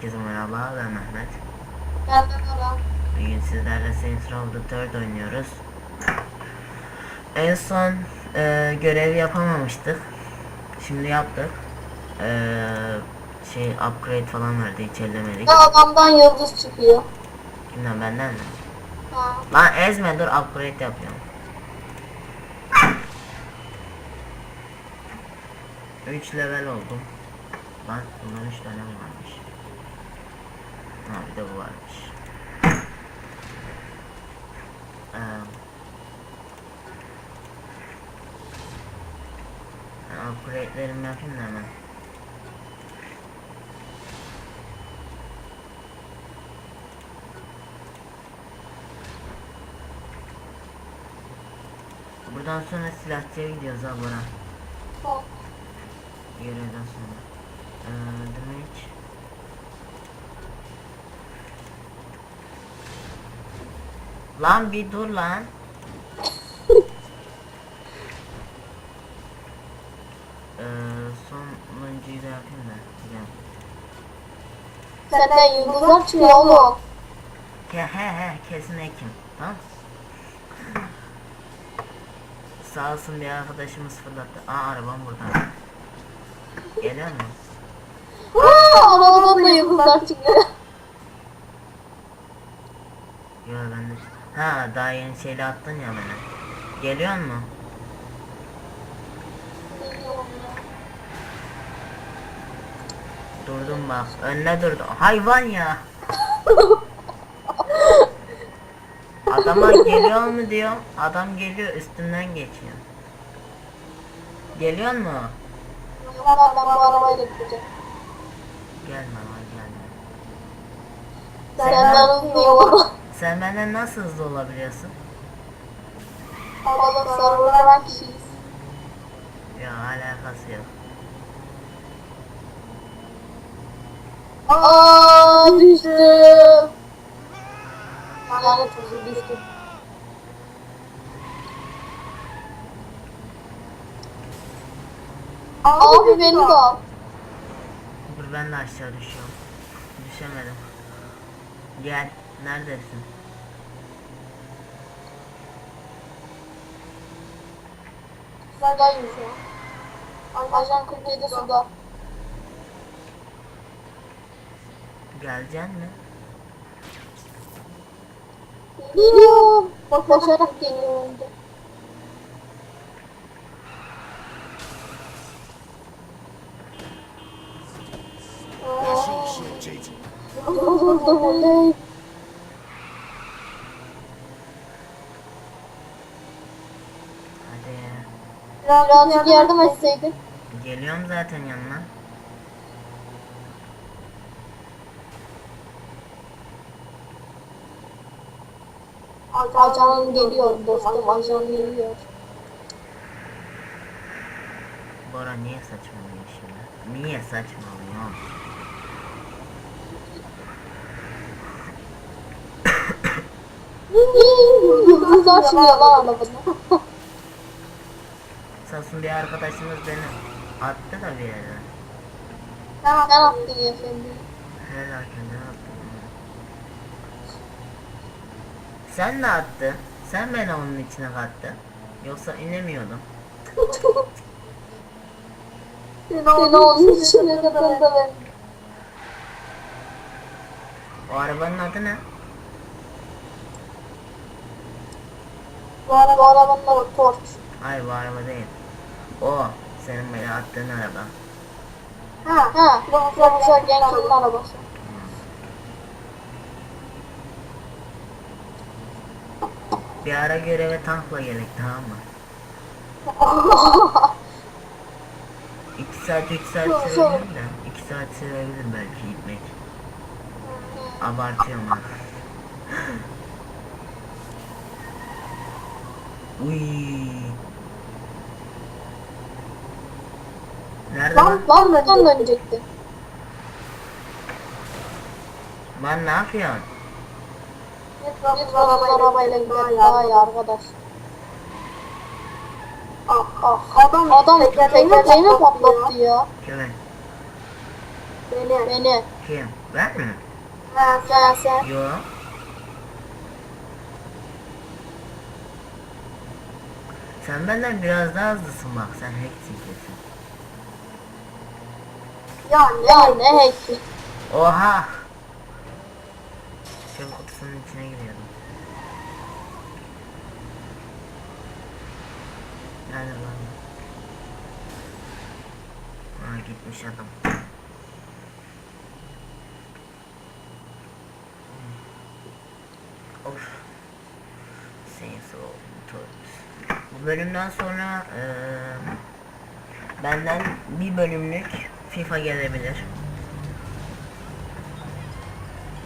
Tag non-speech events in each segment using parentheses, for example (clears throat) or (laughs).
Herkese merhaba ben Mehmet. Ben de Nurhan. Bugün sizlerle Saints Row the Third oynuyoruz. En son e, görevi yapamamıştık. Şimdi yaptık. E, şey upgrade falan verdi hiç ellemedik. Ya adamdan yıldız çıkıyor. Kimden benden mi? Ha. Lan ezme dur upgrade yapıyorum. Üç level oldum. Lan bundan üç tane mi varmış? Ha bir de bu varmış. Ee, upgrade'lerimi yapayım da hemen. Buradan sonra silahçıya gidiyoruz. Tamam. Görevden sonra. Ee, Lan bir dur lan. ee, sonuncuyu da yapayım da. Gel. Senden yıldızlar çıkıyor oğlum. He he he kesin ekim. Tamam. Sağ olsun bir arkadaşımız fırlattı. Aa arabam burada. Geliyor mu? Aa, arabadan da yıldızlar çıkıyor. Yo ben de... Ha daha yeni şeyle attın ya bana. Geliyor mu? Durdum bak. Önüne durdu. Hayvan ya. Adama geliyor mu diyor. Adam geliyor üstünden geçiyor. Geliyor mu? Ben bu arabayla. Gelme gelme. Hızlıyım oğlum. Sen benden nasıl hızlı olabiliyorsun? Server'a ben kişiyiz. Ya alakası yok. Aa düştüm. Lanet olsun düştüm. Abi beni de al. Dur ben de aşağı düşüyorum. Düşemedim. Gel. Neredesin? Sudayım şu an. Ajan 47 suda. Geleceksin mi? Geliyorum. Koşarak geliyorum. de. Vurdum oley. Hadi. Birazcık yardım etseydin. Geliyorum zaten yanına. Ajan geliyor dostum, ajan geliyor. Bora niye saçmalıyor şimdi? Niye saçmalıyor? Yıldızlar çıkıyor lan arabada. Sasın bir arkadaşımız beni attı da bir yere. Sen attın ya efendim. Helal kendine attın. Sen ne attın? Sen beni onun içine kattın. Yoksa inemiyordum. Seni onun içine katıldı ben. O arabanın adı ne? Bu arabanın adı Torch. Hayır bu araba değil. O senin attığın araba. Ha, ha. Profesör Genkin'in arabası. Bir ara göreve tankla gerek tamam mı? (laughs) 2 saat 3 saat sürebilir de 2 saat sürebilir belki gitmek. Abartıyorum ha. (laughs) Uy. Nerede lan? Lan, lan buradan dönecekti. Lan ne yapıyorsun? Lütfen arabayla gidelim daha iyi arkadaş. Ah, ah. Adam, Adam tekerleğini patlattı ya. Köpek. Beni. Beni. Kim? Ben mi? Ha sen sen. Yo. Sen benden biraz daha hızlısın bak sen hacksin kesin. Ya ne? Ne heki? Oha! Çöp kutusunun içine giriyordum. Nerede lan? Ha gitmiş adam. Of. Saints Row. Bu bölümden sonra eee benden bir bölümlük FIFA gelebilir.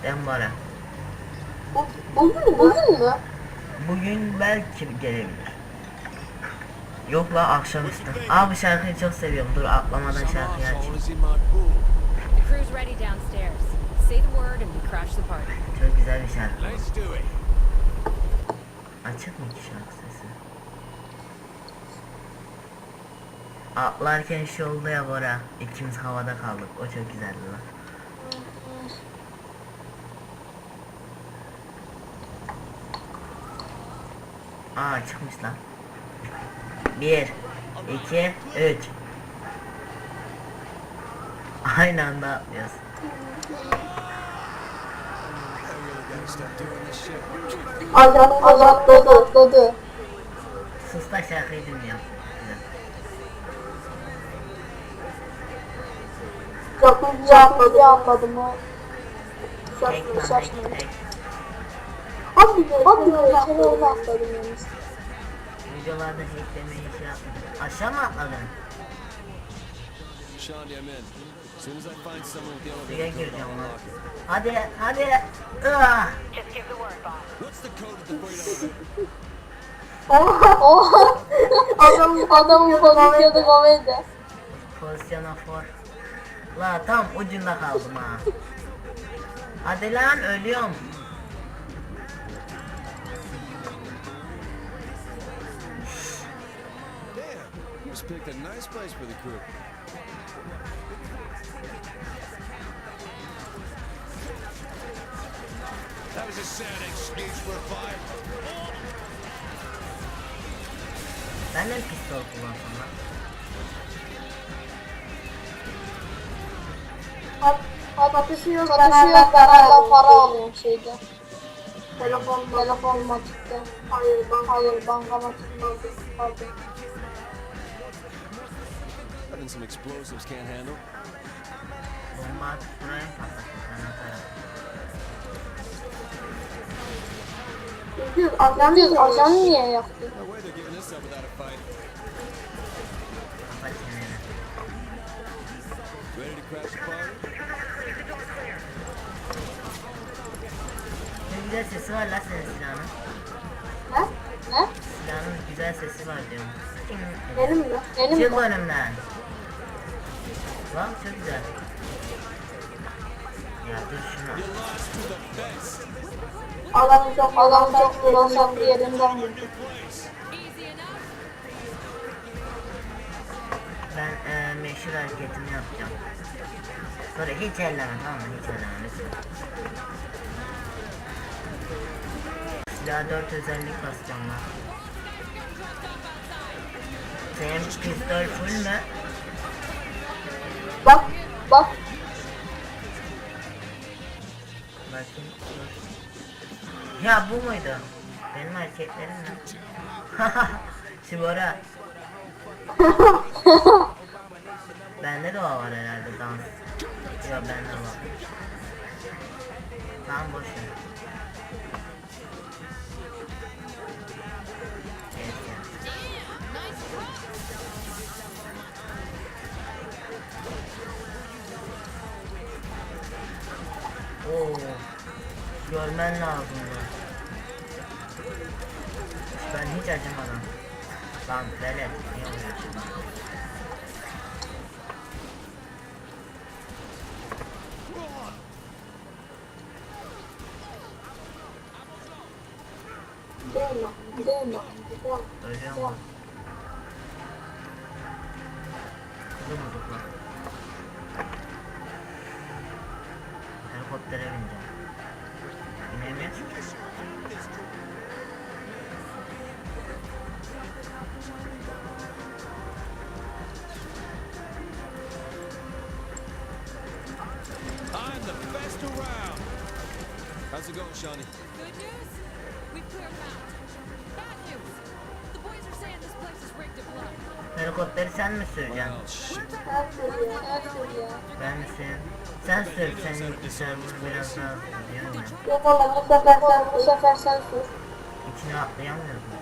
Dembara. Bu, bugün, bugün mü? Bugün belki gelebilir. Yok la akşamüstü. Aa bu şarkıyı çok seviyorum. Dur atlamadan şarkıyı açayım. is in my pool. The crew's ready downstairs. Say the word and we crash the party. Çok güzel bir şarkı. Açık mı ki şarkı sesi? Atlarken şu oldu ya Bora. İkimiz havada kaldık. O çok güzeldi lan. Aa çıkmış lan. Bir, iki, üç. Aynı anda atlıyoruz. Shit. Azat, azatladı. Azatladı. Sus da şarkıyı dinliyorum. Güzel. Yapınca atladı. atladım o. Tek Şaşmadı, lan tek şaşmadı. tek. Hadi be, hadi be. İçeri öyle atladım yalnız. Videolarda hacklemeyi şey yapmadım. Aşağı mı atladın? Code, gireceğim lan. Hadi hadi. Ah! What's the code at the freight elevator? Oha. Adam, adamın pozisyonu komedi. Pozisyona for. La tam ucunda kaldım ha. Hadi lan ölüyorum. Picked a nice place for the crew. That was a sad excuse for a fire. Ben de pistol kullansam lan. Atışıyoruz, atışıyoruz. Beraber para alıyorum şeyde. Telefon, telefon maçta. Hayır, bank, hayır, bankamatikte. Pardon. Nothing some explosives can't handle. Bomba atıp buraya mı patlatayım? Ben atarım. Düz, ajan, düz, ajan niye çeneni. Ready to crash the party? Güzel sesi var la senin silahının. Ne? Ne? Silahının güzel sesi var diyorum. Benim mi? Benim Çık mi? önümden. Lan çok güzel. Ya dur best. Adam çok, adam çok ulaşan bir yerinden vurdu. Ben eee meşhur hareketimi yapacağım. Sonra hiç elleme tamam mı? Hiç elleme lütfen. Silah 4 özellik basacağım lan. Senin pistol full mü? Bak, bak. Bakayım. Ya bu muydu? Benim hareketlerim ne? Şibora. (laughs) (laughs) bende de o var herhalde dans. Yok bende var. Tamam boş Görmen lazım ya. Ben hiç acımadım. Lan velet niye vuruyorsun? Değil mi? Değil mi? Değil mi? Ölüyorum lan. Kızım olduk Helikopteri sen mi süreceksin? Shit. Sen sür. Sen sür. Ben mi? Sen sür. Senin server biraz daha diyorum ya. Yok oğlum bu sefer sen, bu sefer sen sür. İçine atlayamıyoruz mu?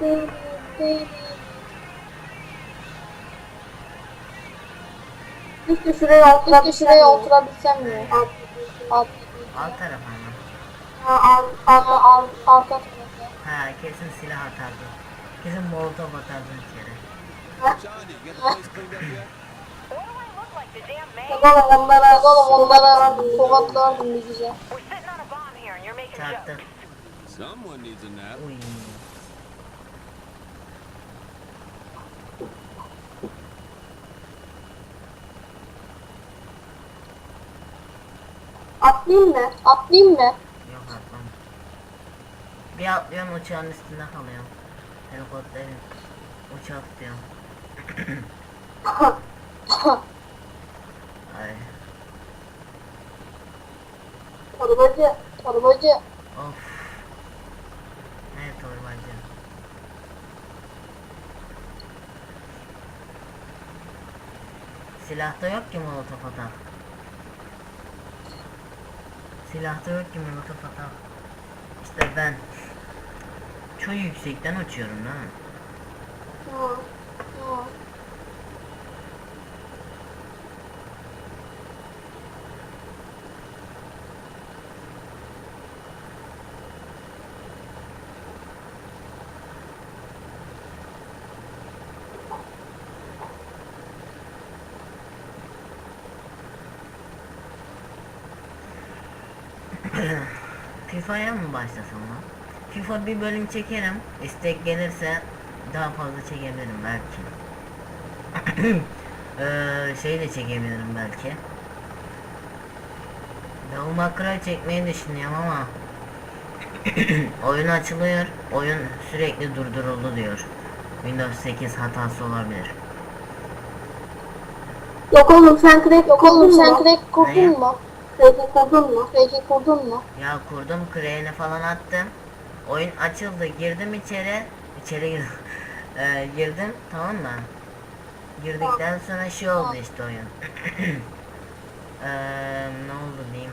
Değil, değil. Keşke şuraya oturabilsem, ya. Alt, alt, Alt tarafa mı? Ha, kesin silah atardı. Kesin molotof atardı içeri. Oğlum onlara, oğlum onlara tokatlardım bir güzel. Çarptı. Someone needs a nap. Uy. Atlayayım mı? Atlayayım mı? Bir atlıyorum uçağın üstünde kalıyorum. Helikopterin uçak diyorum. (coughs) Ay. Torbacı, torbacı. Of. Ne torbacı. Silahta yok ki molotof atar. Silahta yok ki molotof atar. İşte ben çok yüksekten uçuyorum? Hı, hı. (laughs) FIFA'ya mı başlasam lan? FIFA bir bölüm çekerim. İstek gelirse daha fazla çekebilirim belki. Eee (clears throat) şey de çekebilirim belki. Devil May Cry çekmeyi düşünüyorum ama (clears throat) oyun açılıyor. Oyun sürekli durduruldu diyor. Windows 8 hatası olabilir. Yok oğlum sen crack Yok oğlum sen crack kurdun mu? Crack'i kurdun mu? Crack'i kurdun mu? Ya kurdum kreğini falan attım. Oyun açıldı. Girdim içeri. İçeri girdim. (laughs) Eee, girdim tamam mı? Girdikten sonra şey oldu işte oyun. Eee (clears throat) ne oldu diyeyim.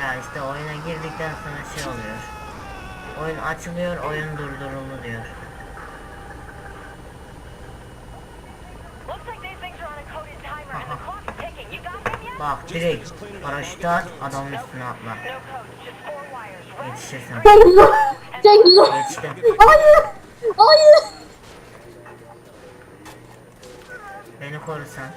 Ya işte oyuna girdikten sonra şey oluyor. Oyun açılıyor, oyun durduruldu diyor. Bak direkt paraşütü aç, adamın üstüne atla. Zor. Çek zor. Yetiştim. Hayır. Hayır. Beni korusan.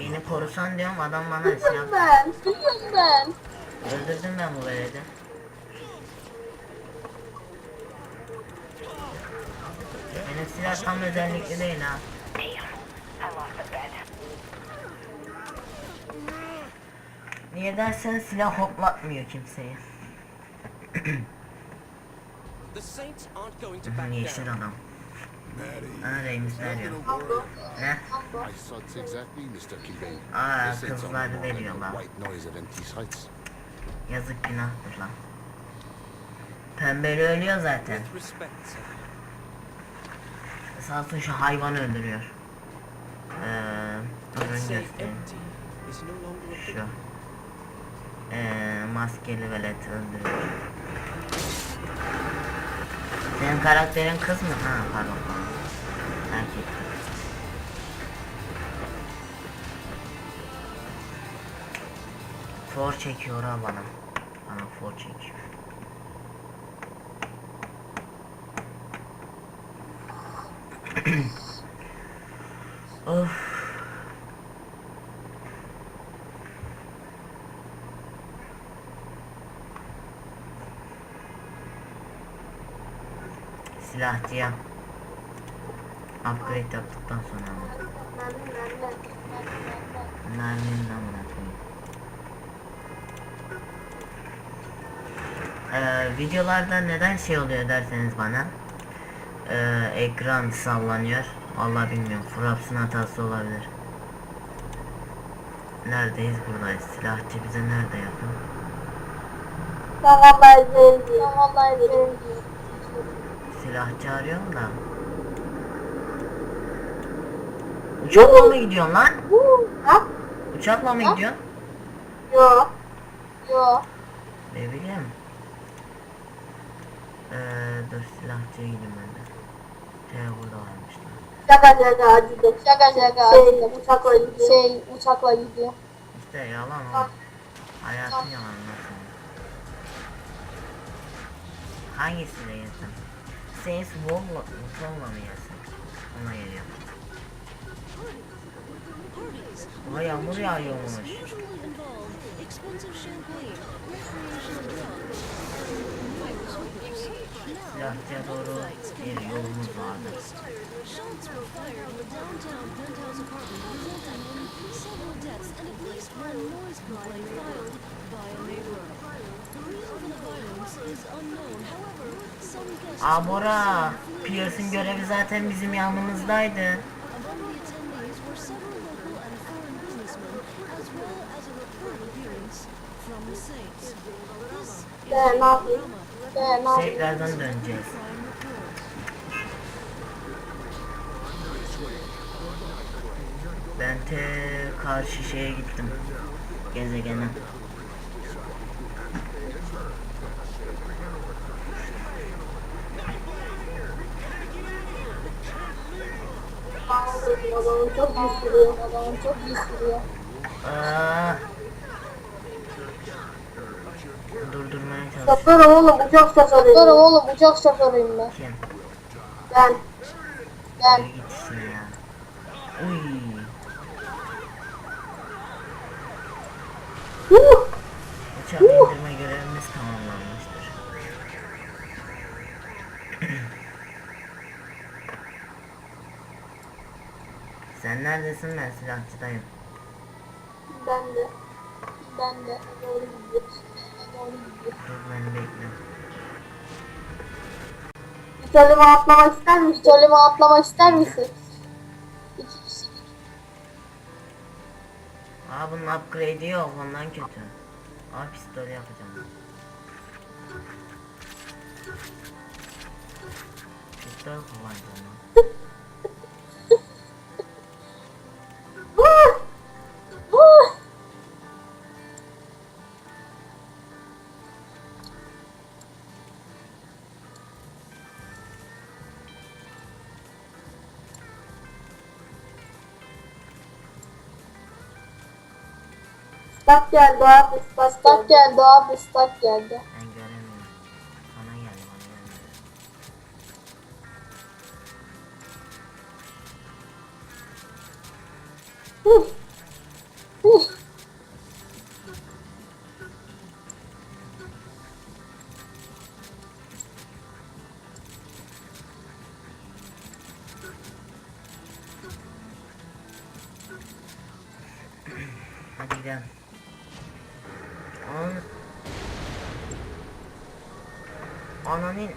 Beni korusan diyorum adam bana silah ben. Biliyorum ben. Öldürdüm ben bu veledi. Benim silah tam özellikli değil ha. Niye dersen silah hoplatmıyor kimseyi. Yeşil adam. Bana Remus veriyor. Ne? Aa The Saints are kızlar more than veriyorlar. Yazık günahtır lan. Pembeli ölüyor zaten. Sağ olsun şu hayvanı öldürüyor. A Şu. Eee maskeli velet öldürüyor. Senin karakterin kız mı? Ha pardon. Erkek. For çekiyor ha bana. Bana for çekiyor. (clears throat) of. Silahçıya upgrade yaptıktan sonra ama merminin amına koyayım. Ee, videolarda neden şey oluyor derseniz bana. Ee, ekran sallanıyor. Vallahi bilmiyorum. Fraps'ın hatası olabilir. Neredeyiz buradayız. Silahçı bize nerede yakın? Ben vallahi izleyeyim. Ben vallahi izleyeyim. Silahçı arıyorum da. Uçakla mı gidiyorsun lan? Ha? Uçakla mı gidiyorsun? Yo. Yo. Ne bileyim. Ee, dur silahçıya gideyim ben de. Şey burada varmış lan. Şaka şaka acıdım. Şaka şaka şey, uçakla gidiyor. Şey uçakla gidiyor. İşte yalan o. Hayatın yalan nasıl? Hangisiyle yesem? Saints Wall'la Wall'la mı yesem? Ona geliyor. Ama yağmur yağıyormuş. usually involve expensive champagne, recreational drugs, Silahçıya doğru bir yolumuz vardı. shots were fired in the downtown penthouse apartment, resulting in several deaths and at least one noise complaint filed by a neighbor. The reason for the violence is unknown. However, some guests Aa Bora, Pierce'in görevi zaten bizim yanımızdaydı. Tekrardan döneceğiz. Ben te karşı şeye gittim. Gezegene. Adamın çok iyi sürüyor. Adamın çok iyi sürüyor. Aa. Durdurmaya çalışıyorum. Şoför oğlum uçak şoförüyüm. Şoför oğlum uçak şoförüyüm ben. Kim? Ben. Ben. Yürü git işine ya. Uy. Uçak indirme görevimiz Sen neredesin ben silahçıdayım. Ben de. Ben de. Doğru gidiyoruz. Doğru gidiyoruz. Dur beni bekle. İtalime atlamak ister misin? İtalime atlamak ister misin? İki kişi. Aa bunun upgrade'i yok ondan kötü. Aa pistol yapacağım. Pistol kullanacağım. (laughs) Stat geldi abi, stat, stat geldi abi, stat geldi. Ben göremiyorum. Sana geldi bana. Huh! Huh! Hadi gidelim. An Ananın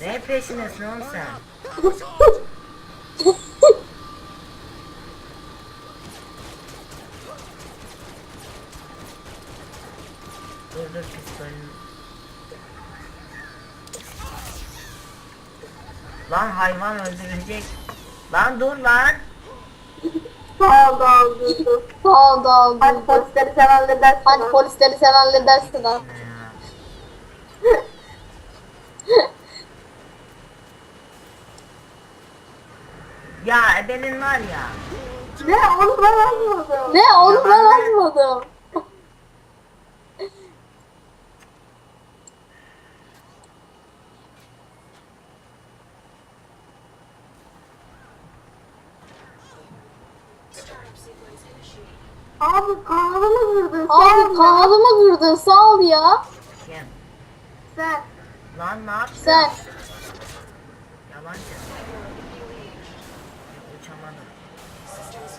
Ne peşindesin oğlum sen? Dur dur pistolün Lan hayvan öldürecek. Lan dur lan Sağ ol, sağ ol, durdum. Sağ ol, sağ ol, Hadi polisleri sen halledersin. Hadi polisleri sen halledersin ha. Ya ebenin var ya. Ne? Onu ben almadım. Ne? Onu ben almadım. Abi kanalımı kırdın. Abi kanalımı kırdın. Sağ ol ya. Kim? Sen. Lan ne yaptın? Sen. Yalancı. Uçamadım.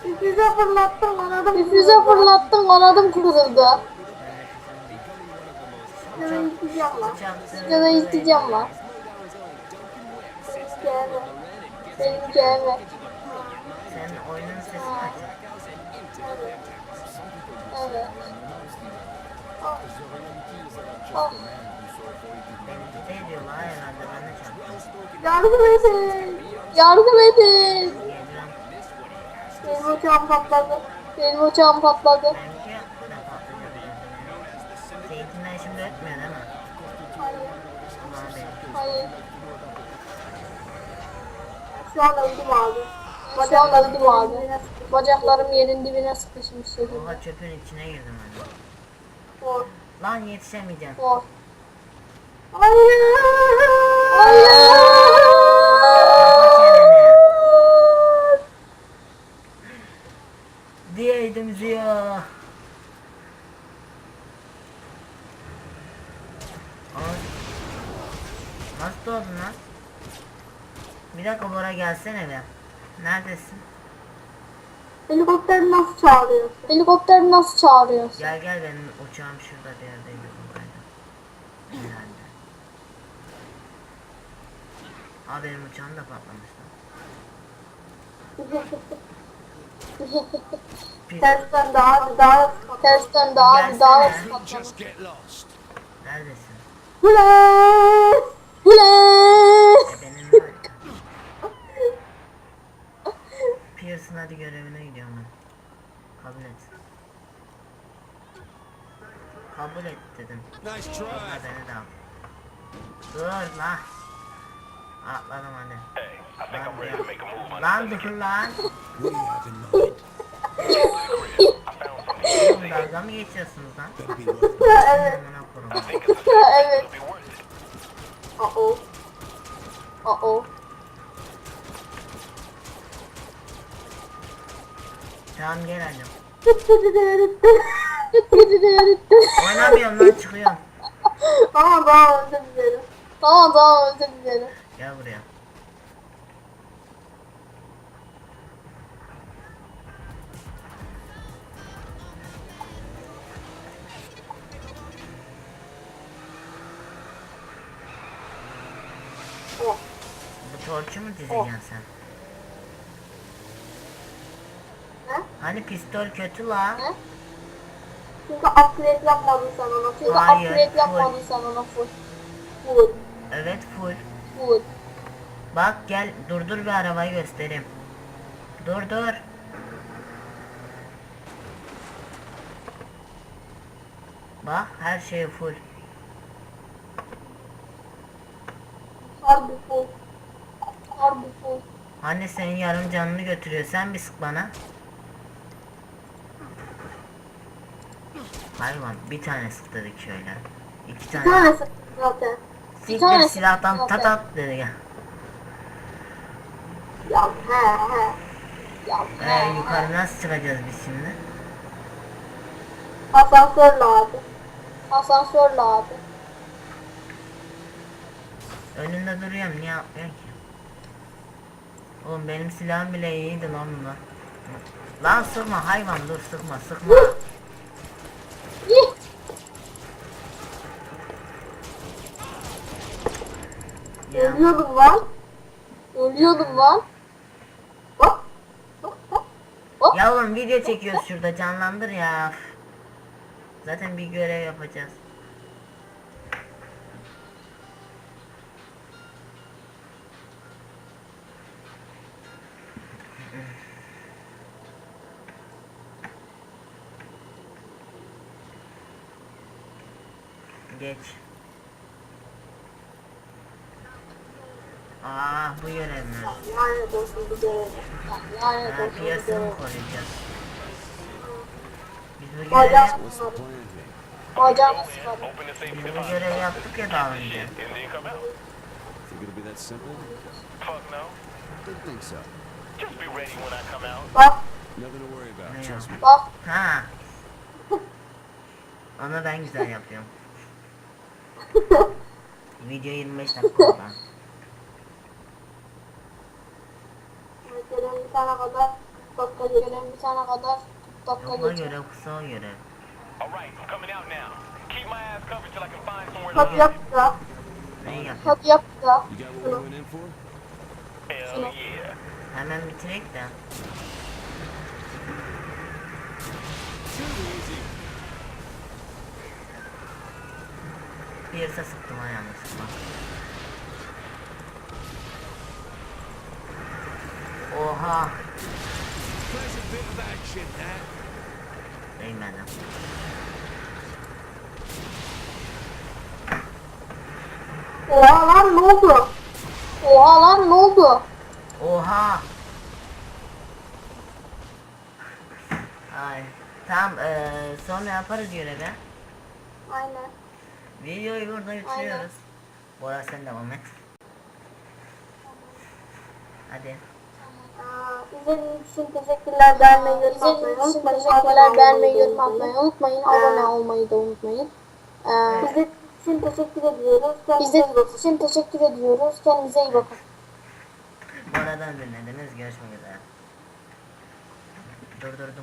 Bir füze fırlattın kanadım. Bir füze fırlattın kanadım kırıldı. Ya da isteyeceğim lan. Da isteyeceğim lan. Gelme. Benim gelme. Sen oyunun sesini aç. Evet. Oh. Yardım edin. Yardım edin. Benim uçağım patladı. Benim uçağım patladı. Seninkinden şimdi ötmüyor değil mi? Hayır. Hayır. Şu an öldüm abi. Öldüm abi. Bacaklarım yerin dibine sıkışmış. Oha çöpün içine girdim ben. Zor. Lan yetişemeyeceğim. Zor. Hayır. Hayır. Diyeydim Ziya. Nasıl doğdun lan? Bir dakika Bora gelsene be. Neredesin? Helikopteri nasıl çağırıyorsun? Helikopteri nasıl çağırıyorsun? Gel gel benim uçağım şurada bir buradaydı. Herhalde. Aa benim uçağım da patlamıştı. (laughs) Pis. Tersten daha daha tersten daha daha Gelsene. Just get lost. Neredesin? Hule! Hule! E Pearson hadi görevine gidiyorum ben. Kabul et. Kabul et dedim. Nice try. beni de al. Dur lan. Atladım hadi. Lan, dur. lan (laughs) dur lan. Dalga mı geçiyorsunuz lan? Evet. Amına koyayım. evet. Uh-oh. Uh-oh. Tamam gel hadi. Tamam Oynamıyorum lan çıkıyorum. tamam özür dilerim. Tamam tamam özür dilerim. Gel buraya. Pistol kötü la. Ne? Çünkü upgrade yapmadın sen ona. Çünkü Hayır, upgrade full. yapmadın sen ona full. Full. Evet full. Full. Bak gel durdur bir arabayı göstereyim. Dur dur. Bak her şey full. Harbi full. Harbi full. Hani senin yarım canını götürüyor. Sen bir sık bana. Hayvan bir tane sık dedik şöyle. İki tane. sıktım zaten. Siktir tane silahtan tat at dedi ya. Ya he he. Ya he Ee, yukarı nasıl çıkacağız biz şimdi? Asansörle abi. Asansörle abi. Önünde duruyorum niye yapmıyorsun ki? Oğlum benim silahım bile iyiydi lan bunlar. Lan sıkma hayvan dur sıkma sıkma. (laughs) Ölüyordum lan. Ölüyordum lan. Hop. Hop hop. Ya oğlum video çekiyoruz şurada canlandır ya. Zaten bir görev yapacağız. Geç. Aa bu görev mi? Lanet olsun bu görev. Lanet olsun bu görev. koruyacağız? Biz bu here? Bacağımı sıkarım. biz bu görevi yaptık ya daha önce. Bak bak. Ha. Onu ben güzel yapıyorum. (laughs) Video 25 dakika oldu. Görev bitene kadar 40 dakika görev bitene kadar 40 dakika Yok lan görev görev. My ass Hadi yap da. Neyi yapayım? Hadi yap da. For? Şunu. Hemen bitirek de. Bir yerse sıktım ha yanlışlıkla. Oha. Oha lan ne oldu? Oha lan ne oldu? Oha. Ay. Tamam eee sonra yaparız görevi. Aynen. Videoyu burada bitiriyoruz. Bora sen devam et. Hadi. İzlediğiniz için teşekkürler. Beğenmeyi, yorum atmayı unutmayın. Teşekkürler. Beğenmeyi, yorum atmayı unutmayın. Abone olmayı da unutmayın. Ee, İzlediğiniz için teşekkür ediyoruz. İzlediğiniz için teşekkür ediyoruz. Kendinize iyi bakın. Bora'dan dinlediniz. Görüşmek üzere. Durdurdum.